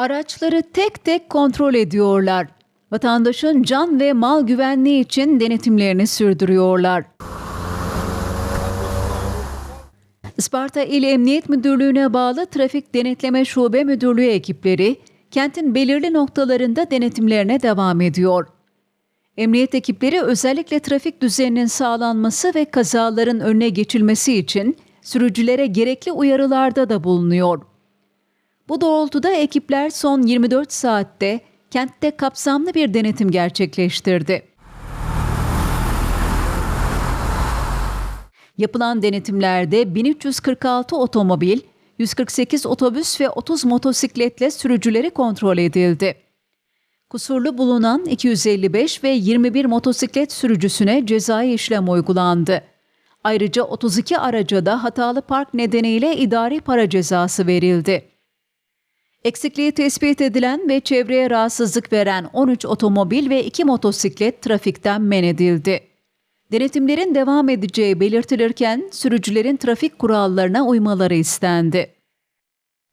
Araçları tek tek kontrol ediyorlar. Vatandaşın can ve mal güvenliği için denetimlerini sürdürüyorlar. Isparta İl Emniyet Müdürlüğü'ne bağlı Trafik Denetleme Şube Müdürlüğü ekipleri kentin belirli noktalarında denetimlerine devam ediyor. Emniyet ekipleri özellikle trafik düzeninin sağlanması ve kazaların önüne geçilmesi için sürücülere gerekli uyarılarda da bulunuyor. Bu doğrultuda ekipler son 24 saatte kentte kapsamlı bir denetim gerçekleştirdi. Yapılan denetimlerde 1346 otomobil, 148 otobüs ve 30 motosikletle sürücüleri kontrol edildi. Kusurlu bulunan 255 ve 21 motosiklet sürücüsüne cezai işlem uygulandı. Ayrıca 32 araca da hatalı park nedeniyle idari para cezası verildi. Eksikliği tespit edilen ve çevreye rahatsızlık veren 13 otomobil ve 2 motosiklet trafikten men edildi. Denetimlerin devam edeceği belirtilirken sürücülerin trafik kurallarına uymaları istendi.